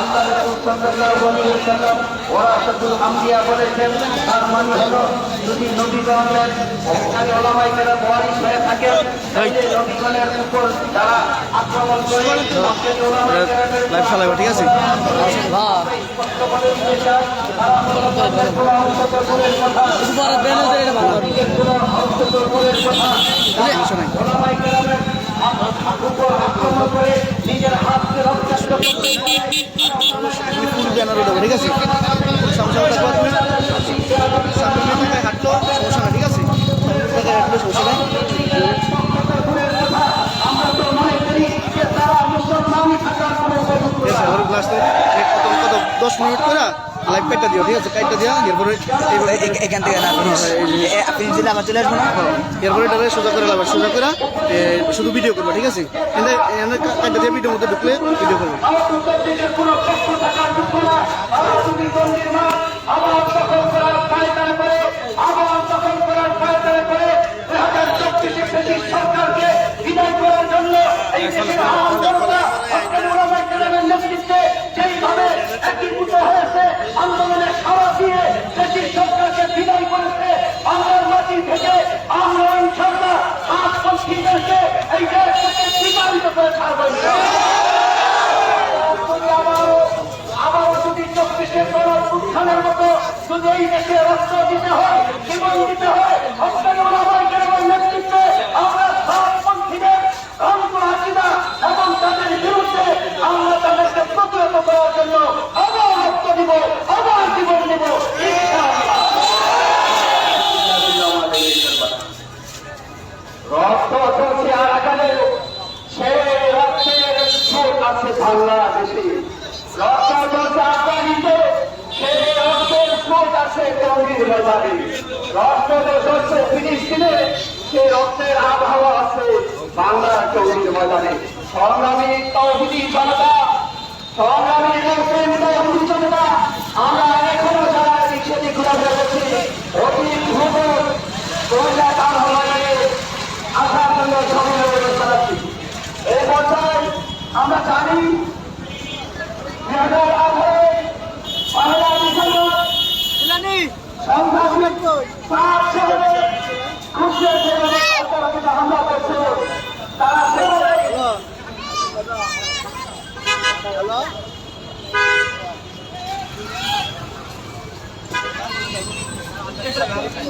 আল্লাহ রাসূল সাল্লাল্লাহু আলাইহি ওয়াসাল্লাম ওয়ারাসাতুল আম্বিয়া বলেছেন তার হলো যদি নবীগণের যারা আক্রমণ করে ঠিক আছে উপর আক্রমণ করে নিজের ঠিক আছে। লাইভ দিও ঠিক আছে? কাইটটা দিয়া এরপরে এরপরে এখান থেকে না আপনি যদি আমার চলে আসব না? এরপরে এটা সোজা করে লাভ সোজা করে শুধু ভিডিও করব ঠিক আছে? এখানে এখানে দিয়ে ভিডিওর মধ্যে ঢুকলে ভিডিও করব। মুসলমানদের কোনো পক্ষ থাকার যোগ্য আন্দোলনে সাড়া দিয়ে ব্রিটিশ সরকারকে বিদায় করেছে। বাংলার মাটি থেকে আমরা ইনশাল্লাহ এই দেশ থেকে বিতাড়িত করে ছাড়বো আবারও আবারও যদি এই আমরা এবং তাদের আমরা তাদেরকে প্রতিহত করার জন্য আবার রক্ত দিব আবার জীবন দিব রক্ত চলছে আর এখানে সেই রক্তের স্রোত আছে বাংলাদেশে রক্ত চলছে আফগানিতে সেই রক্তের স্রোত আছে টঙ্গির বাজারে রক্ত চলছে ফিলিস্তিনে সেই রক্তের আবহাওয়া আছে বাংলার টঙ্গির বাজারে সংগ্রামী তৌহিদি জনতা সংগ্রামী মুসলিম তৌহিদি জনতা আমরা এখনও যারা এদিক সেদিক ঘোরাফেরা করছি অতি দ্রুত রোজা কাল হয়ে আসার জন্য সময় ব্যবস্থা রাখছি এই পর্যায়ে আমরা জানি দুই হাজার আঠারো পহেলা ডিসেম্বর সন্ত্রাসী পাঁচ শহরে খুশিয়ার সেখানে সন্ত্রাসীরা হামলা করছে তারা সেখানে আমরা জানি যে দুই হাজার আঠারো সংগ্রামী মুসলিম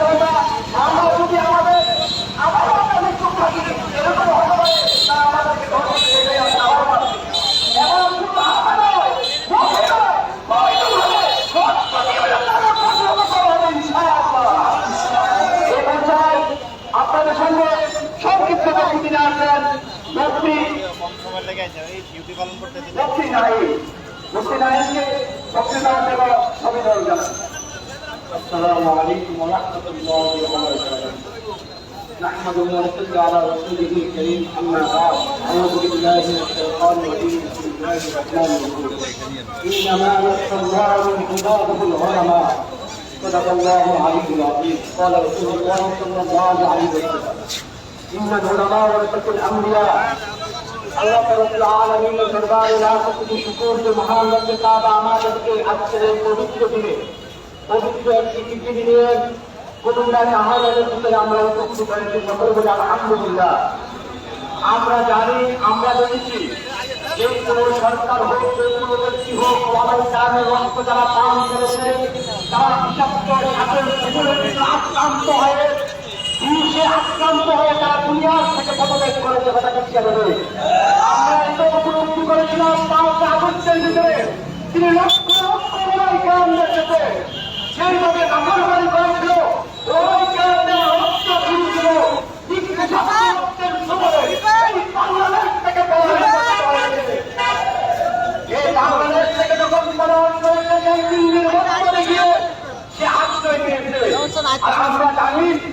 জনতা আমরা যদি আমাদের আবারও আমাদের চুপ থাকি এরকম হতে পারে তারা আমাদেরকে ধরে নিয়ে যাবে, আমরা আবারও পাচ্ছি। এবং শুধু আমরা নয়, মুখে নয়, বৈধভাবে, সত্যভাবে তারা প্রতিহত করা হবে ইনশাআল্লাহ। এই পর্যায়ে আপনাদের সঙ্গে সংক্ষিপ্ত বক্তৃতা নিয়ে আসেন মুফতি মুফতি নাহিদ মুফতি নাহিদকে বক্তৃতা দেব সংবিধান জানান السلام عليكم ورحمة الله وبركاته نحمده ونصلي على رسوله الكريم أما بعد أعوذ بالله من الشيطان الرجيم بسم الله الرحمن الرحيم إنما يخشى الله من عباده العلماء صدق الله العلي العظيم قال رسول الله صلى الله عليه وسلم إن العلماء ورثة الأنبياء আমরা জানি, আমরা দেখেছি যে কোনো সরকার হোক, যে কোনো ব্যক্তি হোক আমাদের কারণে রক্ত যারা পান করেছে, তারা বিষাক্ত হয়ে পুরুষে আক্রান্ত হয়ে তারা দুনিয়ার থেকে পদত্যাগ করেছে কথা চিন্তা করে আমরা এটা উপলব্ধি করেছিলাম পাঁচ আগস্টের ভিতরে তিনি লক্ষ লক্ষ মোবাইল কাম দেখেছে। সেইভাবে নাফরমানি করেছিল ওই কারণে রক্ত ঝুলছিল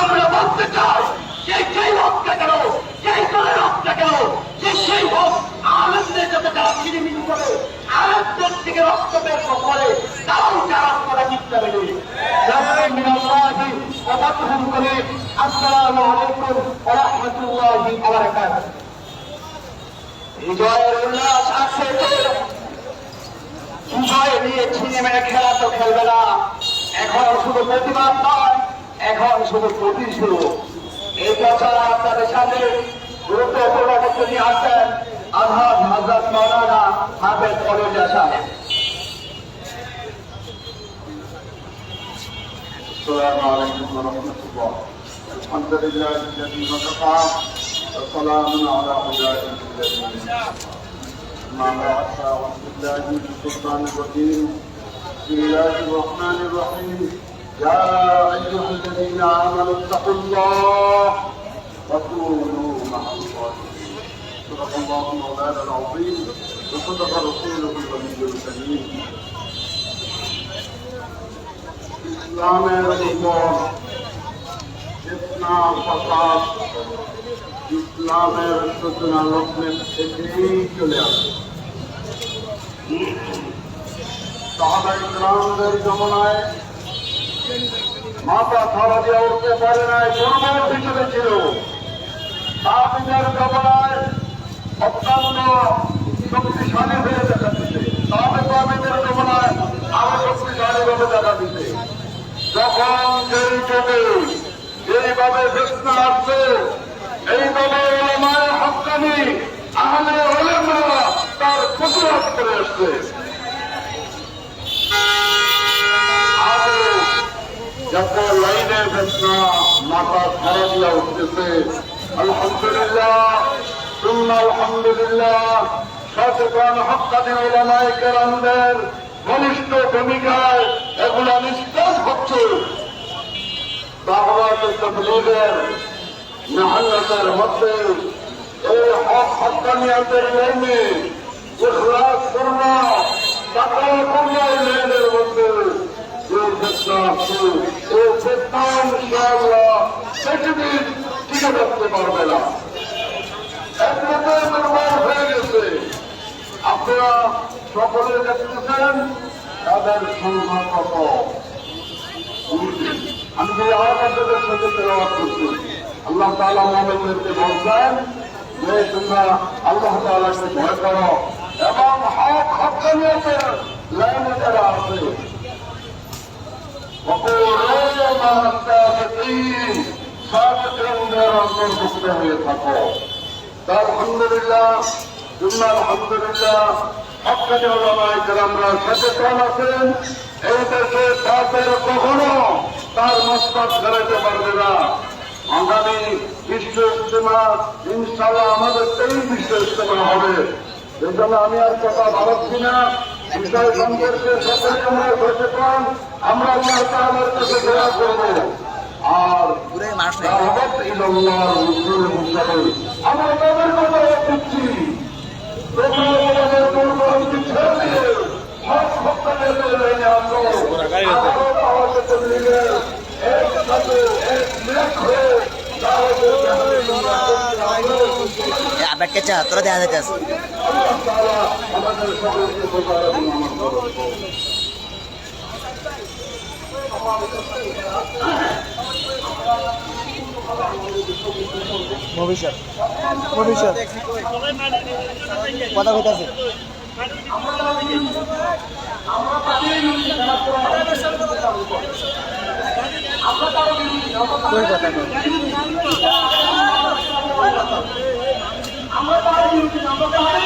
আমরা বলতে চাই যে সেই হোক না কেন সেই দলের হোক না কেন যে সেই হোক আনন্দের সাথে যারা চিনিমিনি করে আনন্দের থেকে রক্ত বের করে তারাও যারা করে চিন্তা বেরি অবাধন করে আসসালামু আলাইকুম ওয়া রাহমাতুল্লাহি ওয়া বারাকাতুহু বিজয়ের উল্লাস আছে বিজয় নিয়ে ছিনে মেরে খেলা তো খেলবে না এখন শুধু প্রতিবাদ নয় এখন শুধু প্রতিশোধ এই বছর আপনাদের সাথে গুরুত্বপূর্ণ বক্তব্য নিয়ে আসেন আধার হজরত মৌলানা হাফেজ কলেজা সাহেব السلام عليكم ورحمة الله الحمد لله الذي وكفى وسلام على عباده الذين ما بعد فاعوذ بالله من الشيطان الرجيم بسم الله الرحمن الرحيم يا ايها الذين امنوا اتقوا الله وكونوا مع الصالحين صدق الله مولانا العظيم وصدق رسوله النبي الكريم اسلام رسول الله اتنا فساد ইসলামের সূচনা লগ্নের থেকেই চলে আসে। গ্রামদের জমনায় মাথা ছাড়া দিয়ে উঠতে পারে নাই দুর্বল হিসেবে ছিল। তাদের জমনায় অত্যন্ত শক্তিশালী হয়ে দেখা দিতে। তাদের তাদের জমনায় আরও শক্তিশালী ভাবে দেখা দিতে। যখন যেই যুগে যেইভাবে আসছে এইভাবে ওলামায় হকানি আহলে ওলেমা তার প্রতিরোধ করে আসছে যত লাইনে ফেসনা মাথা ছাড়া দিয়া উঠতেছে আলহামদুলিল্লাহ সুন্না আলহামদুলিল্লাহ সচেতন হকানি ওলামায় কেরামদের ঘনিষ্ঠ ভূমিকায় এগুলা নিষ্কাশ হচ্ছে এই হক হকানিয়াতের লাইনে ইখলাস পূর্ণ তাকাল পূর্ণ এই লাইনের মধ্যে। এই চেষ্টা ইনশাআল্লাহ পৃথিবীর টিকে থাকতে পারবে না। একমাত্র দুর্বল আমি যে আওয়াজের সাথে করছি আল্লাহ তালা আমাদেরকে বলছেন যে তোমরা আল্লাহ তালাকে ভয় করো এবং হক হকানিয়তের লাইনে যারা আছে আমরা তার মস্তাব ফেরাতে পারবে না। আগামী বিশ্ব ইজতেমা ইনশাল্লাহ আমাদের এই বিশ্ব ইজতেমা হবে। এই জন্য আমি আর কথা ভাবছি না। বিষয় সম্পর্কে সকলে আমরা সচেতন। আমরা আল্লাহ তাআলার কাছে দোয়া করব। আর আমরা তাদের কথা দিচ্ছি তোমরা আমাদের পূর্ববর্তী ছেড়ে দিয়ে হক হকানের লাইনে আসো আরও পাওয়াতে তবলিগের একসাথে এক মিনিট হয়ে দাওয়াতের এ আবার কেচা তোরা দেখা যাইতেছে আল্লাহ তাআলা আমাদের সকলকে এবং আমার করব ভবিষ্যৎ ভবিষ্যৎ। কথা কইতাছে। আমরা তারা বিরোধী আমরা তাদের বিরোধী যারা কোরআন হাদিসের চালু করে আমরা তারা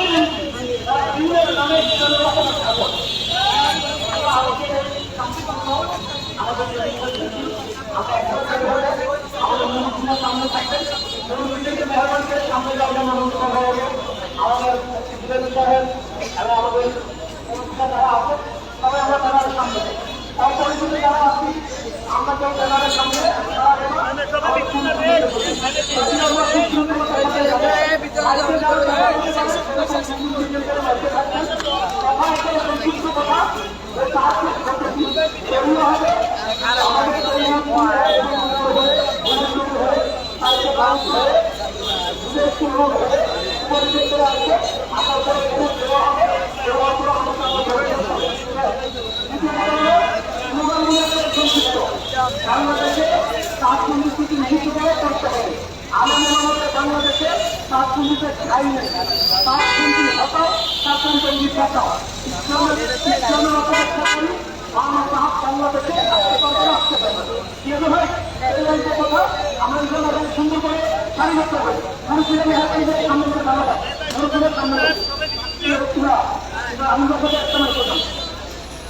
তাদের বিরোধী আমরা তারা তারা আমাদের সামনে আমাদের আমাদের মুরব্বীরা যারা আছে আমরা তাদের সামনে অপরিচিত যারা আছি আমরা কেউ তাদের সামনে দাঁড়াবো না। আমরা সুন্দর করে বসবো। যদি আমরা খুব সুন্দর করে বসে যাব, আজকে যারা যারা আছে, তখন সুন্দর করে বসে থাকবেন। কথা একটা সংক্ষিপ্ত কথা, ওই চার থেকে বসেছি, এগুলো হবে আমাদের তৈরি হয়ে, অনুষ্ঠিত হয়ে, কালকে বাস হয়ে, দুধের পূর্ণ হয়ে, উপস্থিত করে আসবে, আমার পরে ভোট দেওয়া হবে, দেওয়ার পর আমরা তাকে ধরে নিতে হবে। দ্বিতীয় কথা হলো, স্লোগানগুলোকে সংক্ষিপ্ত। বাংলাদেশে সাত সংস্কৃতি নিষিদ্ধ করে করতে হবে আগামী আমাদের বাংলাদেশে সাত সংস্কৃতির ঠাই নেই সাত সংস্কৃতি হটাও সাত সংস্কৃতি হটাও ইসলামের ইসলামের অপেক্ষা করি বাংলা সাহাব বাংলাদেশে আসতে আসতে পারবে কিন্তু ভাই, এই কথা, আমরা আগে সুন্দর করে সারি করতে হবে মুরব্বীরা মেহরবানি করে সামনে করে দাঁড়াবে মুরব্বীদের সামনে প্রিয় ব্যক্তিরা এবার আমি কথা একটা মানে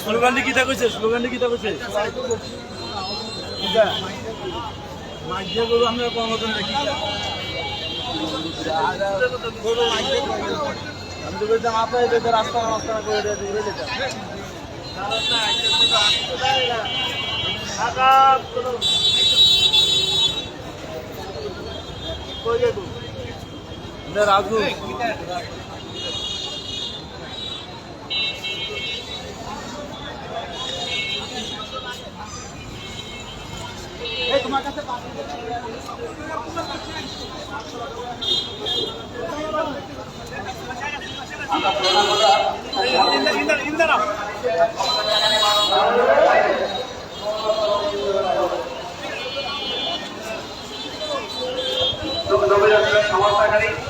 স্লোগানটি কিতা কইছে স্লোগানটি কিতা মাঝে গরু আমরা আমি রাস্তা রাস্তা করে যেতাম সমস্যাকারী খাই নাই খাই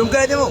চমকে দেবো?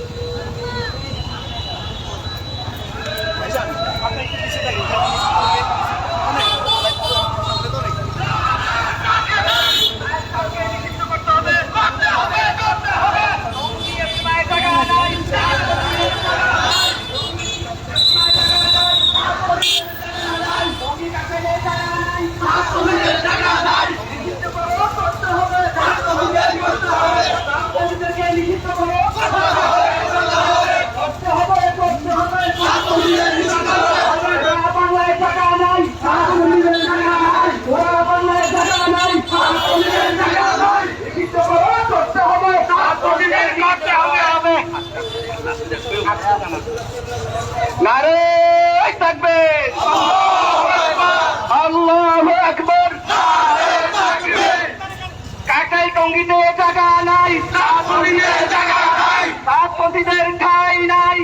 নারে থাকবে। আল্লাহ একবার কাকাই টঙ্গিতে জায়গা নাই। সাত পতিদের ঠাই নাই।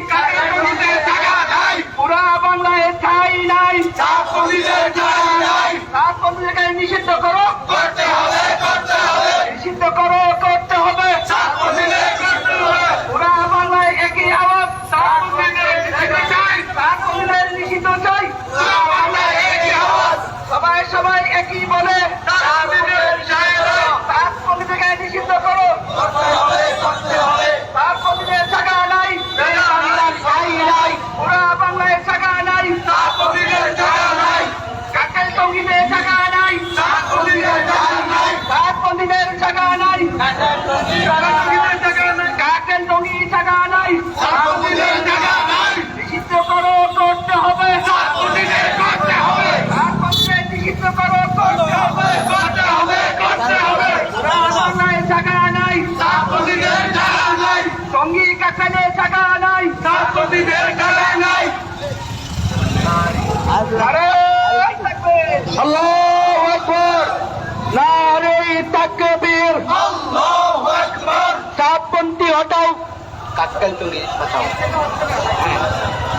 কাকতাল তুমি হটাও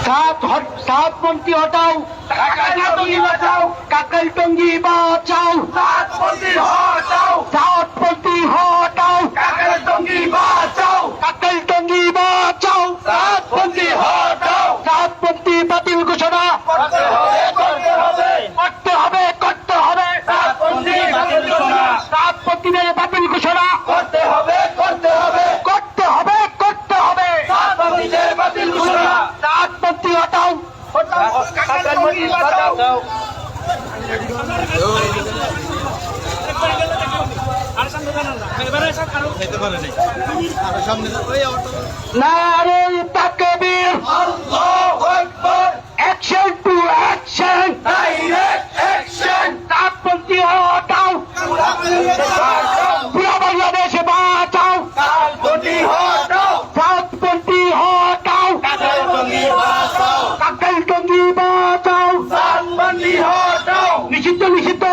সাত সাত মন্ত্রী হটাও। কাকল টঙ্গি বাঁচাও। সাত মন্ত্রী হটাও। সাত মন্ত্রী হটাও। কাকল টঙ্গি নারায়ণ তাকবীর। আল্লাহু আকবার। Action to action direct action তাপপন্থী হটাও। পুরো বাংলাদেশে বাঁচাও। তাপপন্থী হটাও। তাপপন্থী হটাও। কাকলটঙ্গি বাঁচাও। কাকলটঙ্গি বাঁচাও। তাপপন্থী হটাও। নিষিদ্ধ নিষিদ্ধ